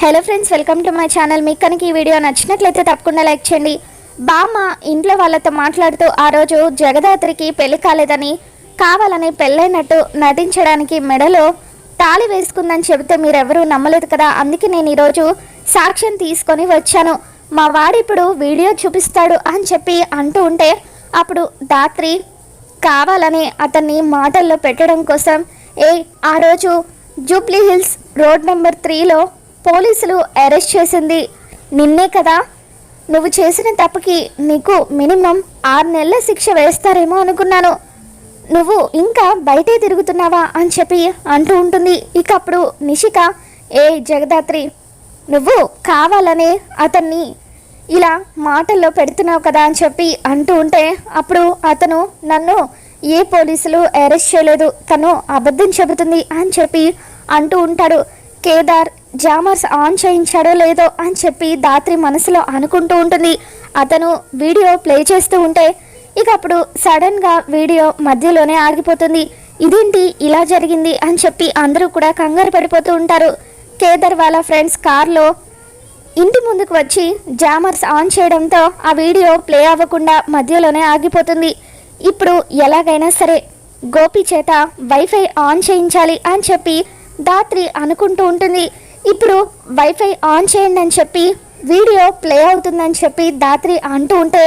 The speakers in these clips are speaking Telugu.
Hello friends welcome to my channel మీకు కనుక ఈ వీడియో నచ్చినట్లయితే తప్పకుండా లైక్ చేయండి. బామ్మ ఇంట్లో వాళ్ళతో మాట్లాడుతూ ఆ రోజు జగదాత్రికి పెళ్ళి కాలేదని కావాలని పెళ్ళైనట్టు నటించడానికి మెడలో తాళి వేసుకుందని చెబితే మీరెవరూ నమ్మలేదు కదా? అందుకే నేను ఈరోజు సాక్ష్యం తీసుకొని వచ్చాను. మా వాడిప్పుడు వీడియో చూపిస్తాడు అని చెప్పి అంటూ ఉంటే అప్పుడు దాత్రి కావాలని అతన్ని మాటల్లో పెట్టడం కోసం ఏ ఆ రోజు జూబ్లీ హిల్స్ రోడ్ నెంబర్ త్రీలో పోలీసులు అరెస్ట్ చేసింది నిన్నే కదా. నువ్వు చేసిన తప్పుకి నీకు మినిమం ఆరు నెలల శిక్ష వేస్తారేమో అనుకున్నాను. నువ్వు ఇంకా బయటే తిరుగుతున్నావా అని చెప్పి అంటూ ఉంటుంది. ఇక అప్పుడు నిషిక ఏ జగదాత్రి నువ్వు కావాలనే అతన్ని ఇలా మాటల్లో పెడుతున్నావు కదా అని చెప్పి అంటూ ఉంటే అప్పుడు అతను నన్ను ఏ పోలీసులు అరెస్ట్ చేయలేదు తను అబద్ధం చెబుతుంది అని చెప్పి అంటూ ఉంటాడు. కేదార్ జామర్స్ ఆన్ చేయించాడో లేదో అని చెప్పి దాత్రి మనసులో అనుకుంటూ ఉంటుంది. అతను వీడియో ప్లే చేస్తూ ఉంటే ఇక అప్పుడు సడన్గా వీడియో మధ్యలోనే ఆగిపోతుంది. ఇదేంటి? ఇలా జరిగింది అని చెప్పి అందరూ కూడా కంగారు పడిపోతూ ఉంటారు. కేదార్ వాళ్ళ ఫ్రెండ్స్ కార్లో ఇంటి ముందుకు వచ్చి జామర్స్ ఆన్ చేయడంతో ఆ వీడియో ప్లే అవ్వకుండా మధ్యలోనే ఆగిపోతుంది. ఇప్పుడు ఎలాగైనా సరే గోపి చేత వైఫై ఆన్ చేయించాలి అని చెప్పి దాత్రి అనుకుంటూ ఉంటుంది. ఇప్పుడు వైఫై ఆన్ చేయండి అని చెప్పి వీడియో ప్లే అవుతుందని చెప్పి దాత్రి అంటూ ఉంటే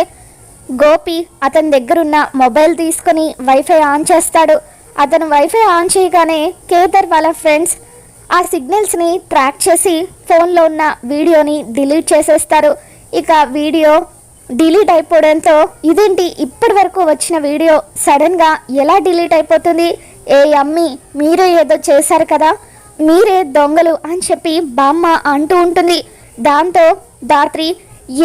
గోపి అతని దగ్గరున్న మొబైల్ తీసుకొని వైఫై ఆన్ చేస్తాడు. అతను వైఫై ఆన్ చేయగానే కేదర్ వాళ్ళ ఫ్రెండ్స్ ఆ సిగ్నల్స్ని ట్రాక్ చేసి ఫోన్లో ఉన్న వీడియోని డిలీట్ చేసేస్తారు. ఇక వీడియో డిలీట్ అయిపోవడంతో ఇదేంటి ఇప్పటి వరకు వచ్చిన వీడియో? సడన్గా ఎలా డిలీట్ అయిపోతుంది? ఏ అమ్మి మీరే ఏదో చేశారు కదా? మీరే దొంగలు అని చెప్పి బామ్మ అంటూ ఉంటుంది. దాంతో దాత్రి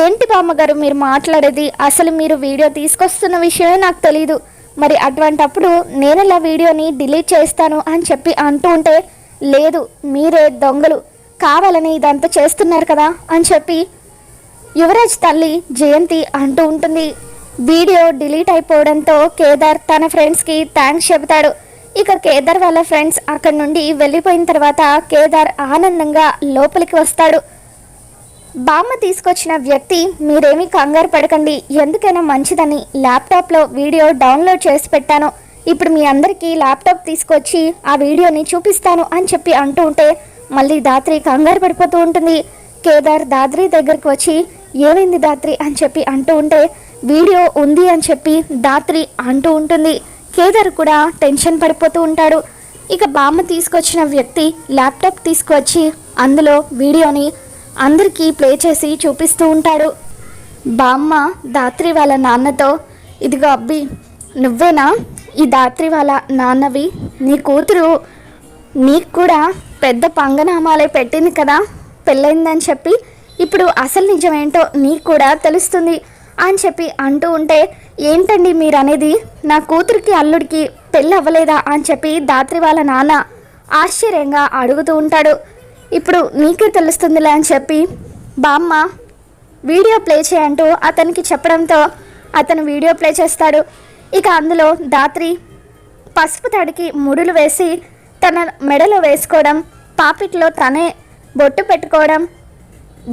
ఏంటి బామ్మగారు మీరు మాట్లాడేది? అసలు మీరు వీడియో తీసుకొస్తున్న విషయమే నాకు తెలియదు మరి అటువంటప్పుడు నేను ఇలా వీడియోని డిలీట్ చేస్తాను అని చెప్పి అంటూ ఉంటే లేదు మీరే దొంగలు. కావాలని ఇదంతా చేస్తున్నారు కదా అని చెప్పి యువరాజ్ తల్లి జయంతి అంటూ ఉంటుంది. వీడియో డిలీట్ అయిపోవడంతో కేదార్ తన ఫ్రెండ్స్కి థ్యాంక్స్ చెబుతాడు. ఇక కేదార్ వాళ్ళ ఫ్రెండ్స్ అక్కడి నుండి వెళ్ళిపోయిన తర్వాత కేదార్ ఆనందంగా లోపలికి వస్తాడు. బామ్మ తీసుకొచ్చిన వ్యక్తి మీరేమీ కంగారు పడకండి ఎందుకైనా మంచిదని ల్యాప్టాప్లో వీడియో డౌన్లోడ్ చేసి పెట్టాను. ఇప్పుడు మీ అందరికీ ల్యాప్టాప్ తీసుకొచ్చి ఆ వీడియోని చూపిస్తాను అని చెప్పి అంటూ ఉంటే మళ్ళీ దాత్రి కంగారు పడిపోతూ ఉంటుంది. కేదార్ దాద్రి దగ్గరికి వచ్చి ఏమైంది దాత్రి? అని చెప్పి అంటూ ఉంటే వీడియో ఉంది అని చెప్పి దాత్రి అంటూ ఉంటుంది. కేదార్ కూడా టెన్షన్ పడిపోతూ ఉంటాడు. ఇక బామ్మ తీసుకొచ్చిన వ్యక్తి ల్యాప్టాప్ తీసుకొచ్చి అందులో వీడియోని అందరికీ ప్లే చేసి చూపిస్తూ ఉంటాడు. బామ్మ దాత్రి వాళ్ళ నాన్నతో ఇదిగో అబ్బి నువ్వేనా? ఈ దాత్రి వాళ్ళ నాన్నవి నీ కూతురు నీకు కూడా పెద్ద పంగనామాలే పెట్టింది కదా? పెళ్ళైందని చెప్పి ఇప్పుడు అసలు నిజమేంటో నీకు కూడా తెలుస్తుంది. అని చెప్పి అంటూ ఉంటే ఏంటండి మీరు అనేది నా కూతురికి అల్లుడికి పెళ్ళి అవ్వలేదా? అని చెప్పి దాత్రి వాళ్ళ నాన్న ఆశ్చర్యంగా అడుగుతూ ఉంటాడు. ఇప్పుడు నీకే తెలుస్తుందిలే అని చెప్పి బామ్మ వీడియో ప్లే చేయంటూ అతనికి చెప్పడంతో అతను వీడియో ప్లే చేస్తాడు. ఇక అందులో దాత్రి పసుపు తడికి ముడులు వేసి తన మెడలో వేసుకోవడం పాపిట్లో తనే బొట్టు పెట్టుకోవడం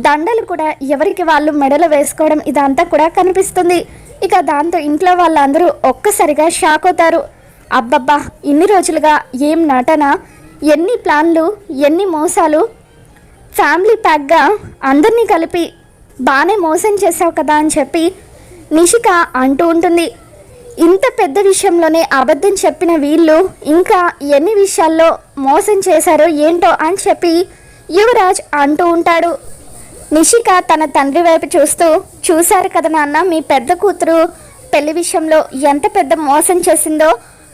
దండలు కూడా ఎవరికి వాళ్ళు మెడలో వేసుకోవడం ఇదంతా కూడా కనిపిస్తుంది. ఇక దాంతో ఇంట్లో వాళ్ళందరూ ఒక్కసారిగా షాక్ అవుతారు. అబ్బబ్బా ఇన్ని రోజులుగా ఏం నటన? ఎన్ని ప్లాన్లు ఎన్ని మోసాలు? ఫ్యామిలీ ప్యాక్గా అందరినీ కలిపి బాగానే మోసం చేసావు కదా అని చెప్పి నిషిక అంటూ ఉంటుంది. ఇంత పెద్ద విషయంలోనే అబద్ధం చెప్పిన వీళ్ళు ఇంకా ఎన్ని విషయాల్లో మోసం చేశారో ఏంటో అని చెప్పి యువరాజ్ అంటూ ఉంటాడు. నిషిక తన తండ్రి వైపు చూస్తూ చూశారు కదా నాన్న మీ పెద్ద కూతురు పెళ్ళి విషయంలో ఎంత పెద్ద మోసం చేసిందో.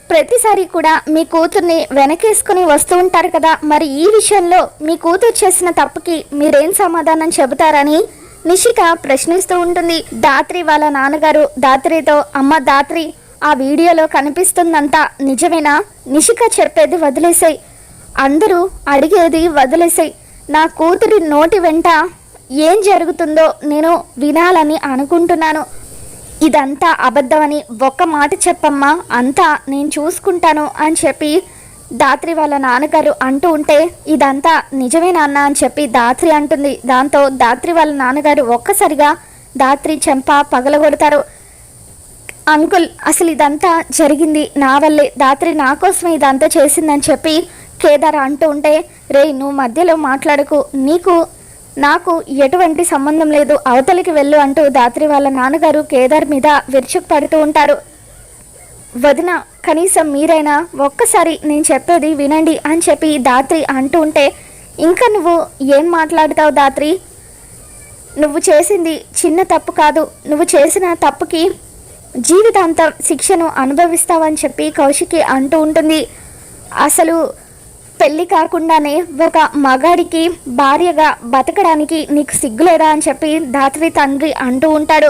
ప్రతిసారి కూడా మీ కూతుర్ని వెనకేసుకుని వస్తూ ఉంటారు కదా. మరి ఈ విషయంలో మీ కూతురు చేసిన తప్పుకి మీరేం సమాధానం చెబుతారని నిషిక ప్రశ్నిస్తూ ఉంటుంది. దాత్రి వాళ్ళ నాన్నగారు దాత్రితో అమ్మ దాత్రి ఆ వీడియోలో కనిపిస్తుందంతా నిజమేనా? నిషిక చెప్పేది వదిలేసాయి. అందరూ అడిగేది వదిలేసాయి. నా కూతురి నోటి వెంట ఏం జరుగుతుందో నేను వినాలని అనుకుంటున్నాను. ఇదంతా అబద్ధమని ఒక్క మాట చెప్పమ్మా అంతా నేను చూసుకుంటాను అని చెప్పి దాత్రి వాళ్ళ నాన్నగారు అంటూ ఉంటే ఇదంతా నిజమే నాన్న అని చెప్పి దాత్రి అంటుంది. దాంతో దాత్రి వాళ్ళ నాన్నగారు ఒక్కసారిగా దాత్రి చెంప పగలగొడతారు. అంకుల్ అసలు ఇదంతా జరిగింది నా వల్లే. దాత్రి నా కోసమే ఇదంతా చేసిందని చెప్పి కేదార్ అంటూ ఉంటే రే నువ్వు మధ్యలో మాట్లాడకు. నీకు నాకు ఎటువంటి సంబంధం లేదు అవతలికి వెళ్ళు అంటూ దాత్రి వాళ్ళ నాన్నగారు కేదార్ మీద విరుచుకు పడుతూ ఉంటారు. వదిన కనీసం మీరైనా ఒక్కసారి నేను చెప్పేది వినండి అని చెప్పి దాత్రి అంటూ ఉంటే ఇంకా నువ్వు ఏం మాట్లాడుతావు దాత్రి? నువ్వు చేసింది చిన్న తప్పు కాదు నువ్వు చేసిన తప్పుకి జీవితాంతం శిక్షను అనుభవిస్తావని చెప్పి కౌశికి అంటూ ఉంటుంది. అసలు పెళ్ళి కాకుండానే ఒక మగాడికి భార్యగా బతకడానికి నీకు సిగ్గులేదా అని చెప్పి దాత్రి తండ్రి అంటూ ఉంటాడు.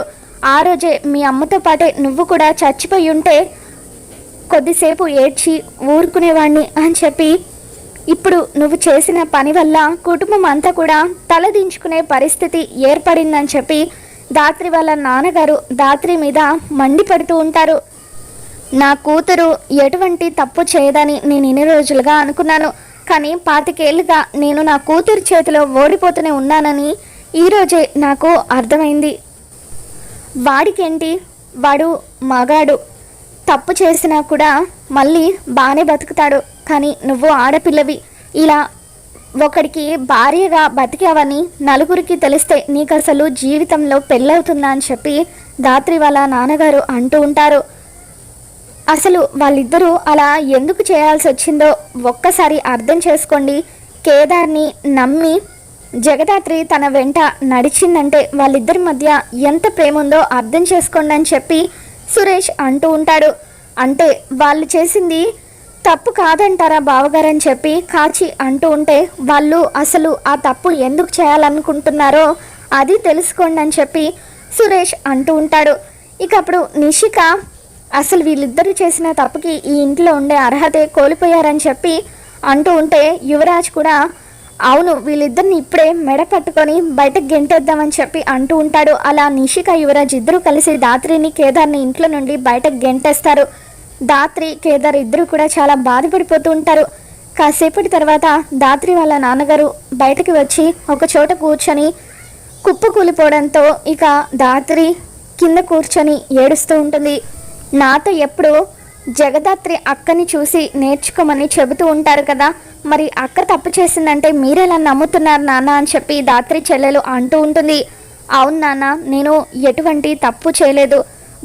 ఆ రోజే మీ అమ్మతో పాటే నువ్వు కూడా చచ్చిపోయి ఉంటే కొద్దిసేపు ఏడ్చి ఊరుకునేవాణ్ణి అని చెప్పి ఇప్పుడు నువ్వు చేసిన పని వల్ల కుటుంబం అంతా కూడా తలదించుకునే పరిస్థితి ఏర్పడిందని చెప్పి దాత్రి వాళ్ళ నాన్నగారు దాత్రి మీద మండిపడుతూ ఉంటారు. నా కూతురు ఎటువంటి తప్పు చేయదని నేను ఇన్ని రోజులుగా అనుకున్నాను. కానీ పాతికేళ్ళుగా నేను నా కూతురు చేతిలో ఓడిపోతూనే ఉన్నానని ఈరోజే నాకు అర్థమైంది. వాడికేంటి? వాడు మగాడు. తప్పు చేసినా కూడా మళ్ళీ బాగానే బతుకుతాడు. కానీ నువ్వు ఆడపిల్లవి. ఇలా ఒకడికి భార్యగా బతికావని నలుగురికి తెలిస్తే నీకు అసలు జీవితంలో పెళ్ళవుతుందా అని చెప్పి దాత్రి వాళ్ళ నాన్నగారు అంటూ ఉంటారు. అసలు వాళ్ళిద్దరూ అలా ఎందుకు చేయాల్సి వచ్చిందో ఒక్కసారి అర్థం చేసుకోండి. కేదార్ని నమ్మి జగదాత్రి తన వెంట నడిచిందంటే వాళ్ళిద్దరి మధ్య ఎంత ప్రేమ ఉందో అర్థం చేసుకోండి అని చెప్పి సురేష్ అంటూ ఉంటాడు. అంటే వాళ్ళు చేసింది తప్పు కాదంటారా బావగారని చెప్పి కాచి అంటూ ఉంటే వాళ్ళు అసలు ఆ తప్పు ఎందుకు చేయాలనుకుంటున్నారో అది తెలుసుకోండి అని చెప్పి సురేష్ అంటూ ఉంటాడు. ఇక అప్పుడు నిషిక అసలు వీళ్ళిద్దరూ చేసిన తప్పుకి ఈ ఇంట్లో ఉండే అర్హతే కోల్పోయారని చెప్పి అంటూ ఉంటే యువరాజ్ కూడా అవును వీళ్ళిద్దరిని ఇప్పుడే మెడ పట్టుకొని బయటకు గెంటేద్దామని చెప్పి అంటూ ఉంటాడు. అలా నిషిక యువరాజ్ ఇద్దరూ కలిసి దాత్రిని కేదార్ని ఇంట్లో నుండి బయటకు గెంటేస్తారు. దాత్రి కేదార్ ఇద్దరు కూడా చాలా బాధపడిపోతూ ఉంటారు. కాసేపటి తర్వాత దాత్రి వాళ్ళ నాన్నగారు బయటకు వచ్చి ఒక చోట కూర్చొని కుప్ప కూలిపోవడంతో ఇక దాత్రి కింద కూర్చొని ఏడుస్తూ ఉంటుంది. నాతో ఎప్పుడు జగదాత్రి అక్కని చూసి నేర్చుకోమని చెబుతూ ఉంటారు కదా. మరి అక్క తప్పు చేసిందంటే మీరెలా నమ్ముతున్నారు నాన్న అని చెప్పి దాత్రి చెల్లెలు అంటూ ఉంటుంది. అవును నాన్న నేను ఎటువంటి తప్పు చేయలేదు.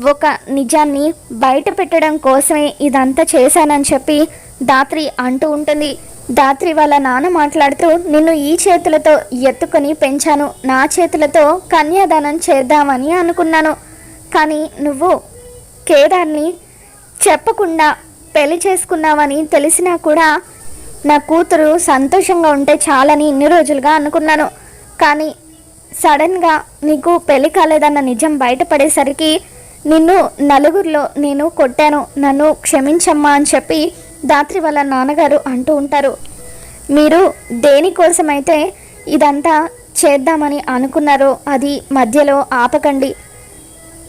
ఒక నిజాన్ని బయట పెట్టడం కోసమే ఇదంతా చేశానని చెప్పి దాత్రి అంటూ ఉంటుంది. దాత్రి వాళ్ళ నాన్న మాట్లాడుతూ నిన్ను ఈ చేతులతో ఎత్తుకొని పెంచాను. నా చేతులతో కన్యాదానం చేద్దామని అనుకున్నాను. కానీ నువ్వు కేదార్ని చెప్పకుండా పెళ్ళి చేసుకున్నావని తెలిసినా కూడా నా కూతురు సంతోషంగా ఉంటే చాలని ఇన్ని రోజులుగా అనుకున్నాను. కానీ సడన్గా నీకు పెళ్ళి కాలేదన్న నిజం బయటపడేసరికి నిన్ను నలుగురిలో నేను కొట్టాను. నన్ను క్షమించమ్మా అని చెప్పి దాత్రి వాళ్ళ నాన్నగారు అంటూ ఉంటారు. మీరు దేనికోసమైతే ఇదంతా చేద్దామని అనుకున్నారో అది మధ్యలో ఆపకండి.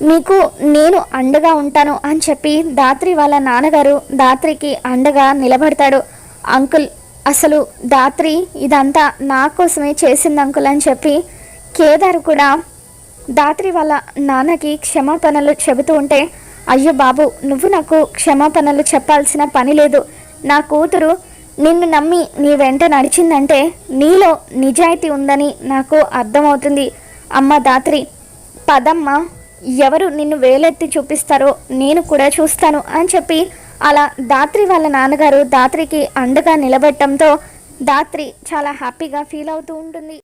మీకు నేను అండగా ఉంటాను అని చెప్పి దాత్రి వాళ్ళ నాన్నగారు దాత్రికి అండగా నిలబడతాడు. అంకుల్ అసలు దాత్రి ఇదంతా నా కోసమే చేసింది అంకుల్ అని చెప్పి కేదార్ కూడా దాత్రి వాళ్ళ నాన్నకి క్షమాపణలు చెబుతూ ఉంటే అయ్యో బాబు నువ్వు నాకు క్షమాపణలు చెప్పాల్సిన పని లేదు. నా కూతురు నిన్ను నమ్మి నీ వెంట నడిచిందంటే నీలో నిజాయితీ ఉందని నాకు అర్థమవుతుంది. అమ్మ దాత్రి పదమ్మ ఎవరు నిన్ను వేలెత్తి చూపిస్తారో నేను కూడా చూస్తాను అని చెప్పి అలా దాత్రి వాళ్ళ నాన్నగారు దాత్రికి అండగా నిలబెట్టడంతో దాత్రి చాలా హ్యాపీగా ఫీల్ అవుతూ ఉంటుంది.